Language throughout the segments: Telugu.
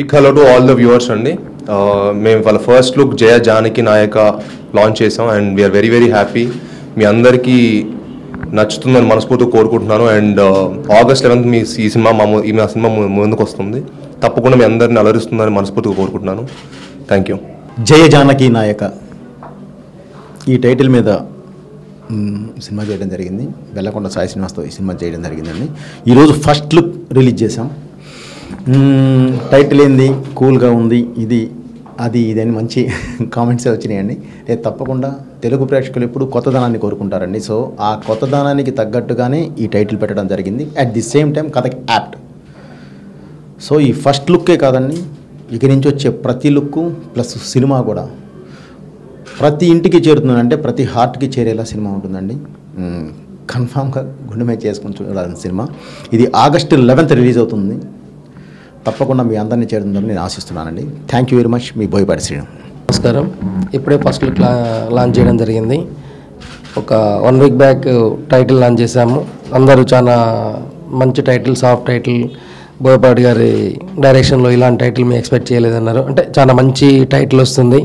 Big hello to all the viewers అండి. మేము వాళ్ళ first look Jaya Janaki Nayaka launch చేసాం and we're very very happy మీ అందరికీ నచ్చుతుందని మనస్ఫూర్తిగా కోరుకుంటున్నాను అండ్ ఆగస్ట్ లెవెన్త్ మీ ఈ సినిమా మా ఈ మా సినిమా ముందుకు వస్తుంది. తప్పకుండా మీ అందరిని అలరిస్తుందని మనస్ఫూర్తిగా కోరుకుంటున్నాను. Thank you Jaya Janaki Nayaka. ఈ టైటిల్ మీద సినిమా చేయడం జరిగింది. వెళ్ళకుండా సాయి శ్రీనివాస్తో ఈ సినిమా చేయడం జరిగిందండి. ఈరోజు ఫస్ట్ లుక్ రిలీజ్ చేసాం టైటిల్ ఏంది? కూల్గా ఉంది. ఇది అది ఇదని మంచి కామెంట్స్ వచ్చినాయండి. లేదు తప్పకుండా తెలుగు ప్రేక్షకులు ఎప్పుడు కొత్తదనాన్ని కోరుకుంటారండి. సో ఆ కొత్తదనానికి తగ్గట్టుగానే ఈ టైటిల్ పెట్టడం జరిగింది. అట్ ది సేమ్ టైం కథకి యాప్ట్ సో ఈ ఫస్ట్ లుక్కే కాదండి. ఇక నుంచి వచ్చే ప్రతి లుక్ ప్లస్ సినిమా కూడా. ప్రతి ఇంటికి చేరుతుందంటే ప్రతి హార్ట్కి చేరేలా సినిమా ఉంటుందండి. కన్ఫామ్గా గుండె మీద చేసుకుని చూడాలని సినిమా. ఇది ఆగస్టు లెవెన్త్ రిలీజ్ అవుతుంది. తప్పకుండా మీ అందరినీ చేరుతుందని నేను ఆశిస్తున్నానండి. థ్యాంక్ యూ వెరీ మచ్ మీ బోయపాటి శ్రీను నమస్కారం. ఇప్పుడే ఫస్ట్ లుక్ లాంచ్ చేయడం జరిగింది. ఒక one week back title launch చేశాము. అందరూ చాలా మంచి టైటిల్ సాఫ్ట్ టైటిల్ బోయపాటి గారి డైరెక్షన్లో ఇలాంటి టైటిల్ మేము ఎక్స్పెక్ట్ చేయలేదన్నారు. అంటే చాలా మంచి టైటిల్ వస్తుంది.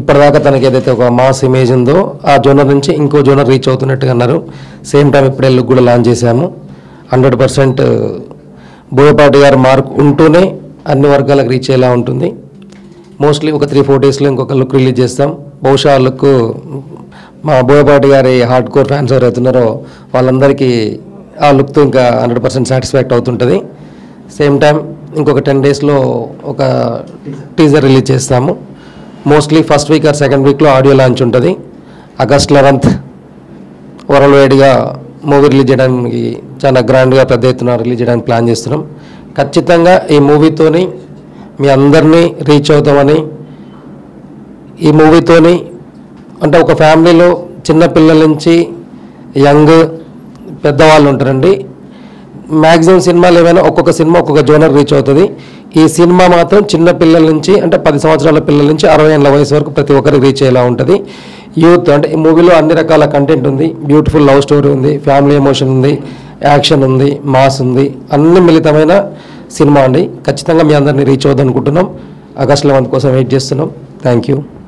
ఇప్పటిదాకా తనకి ఏదైతే ఒక మాస్ ఇమేజ్ ఉందో ఆ జోనర్ నుంచి ఇంకో జోనర్ రీచ్ అవుతున్నట్టుగా అన్నారు. సేమ్ టైం ఇప్పుడే లుక్ కూడా లాంచ్ చేశాము. హండ్రెడ్ పర్సెంట్ బోయపాటి గారి మార్క్ ఉంటూనే అన్ని వర్గాలకు రీచ్ అయ్యేలా ఉంటుంది. మోస్ట్లీ ఒక త్రీ ఫోర్ డేస్లో ఇంకొక లుక్ రిలీజ్ చేస్తాం. బహుశా ఆ లుక్ మా బోయపాటి గారి హార్డ్ కోర్ ఫ్యాన్స్ ఎవరు అవుతున్నారో వాళ్ళందరికీ ఆ లుక్తో ఇంకా హండ్రెడ్ పర్సెంట్ సాటిస్ఫాక్ట్ అవుతుంటుంది. సేమ్ టైం ఇంకొక టెన్ డేస్లో ఒక టీజర్ రిలీజ్ చేస్తాము. Mostly first week or second వీక్లో ఆడియో లాంచ్ ఉంటుంది. ఆగస్ట్ లెవెన్త్ వరల్డ్ వైడ్గా మూవీ రిలీజ్ చేయడానికి చాలా గ్రాండ్గా పెద్ద ఎత్తున రిలీజ్ చేయడానికి ప్లాన్ చేస్తున్నాం. ఖచ్చితంగా ఈ మూవీతోని మీ అందరినీ రీచ్ అవుతామని ఈ మూవీతోని అంటే ఒక ఫ్యామిలీలో చిన్న పిల్లల నుంచి యంగ్ పెద్దవాళ్ళు ఉంటారండి. మ్యాక్సిమం సినిమాలు ఏమైనా ఒక్కొక్క సినిమా ఒక్కొక్క జోనర్ రీచ్ అవుతుంది. ఈ సినిమా మాత్రం చిన్న పిల్లల నుంచి అంటే పది సంవత్సరాల పిల్లల నుంచి అరవై ఏళ్ళ వయసు వరకు ప్రతి ఒక్కరికి రీచ్ అయ్యేలా ఉంటుంది. యూత్ అంటే ఈ మూవీలో అన్ని రకాల కంటెంట్ ఉంది. బ్యూటిఫుల్ లవ్ స్టోరీ ఉంది. ఫ్యామిలీ ఎమోషన్ ఉంది. యాక్షన్ ఉంది మాస్ ఉంది అన్ని మిళితమైన సినిమా అండి. ఖచ్చితంగా మీ అందరినీ రీచ్ అవుద్ది అనుకుంటున్నాం. ఆగస్ట్ కోసం వెయిట్ చేస్తున్నాం. Thank you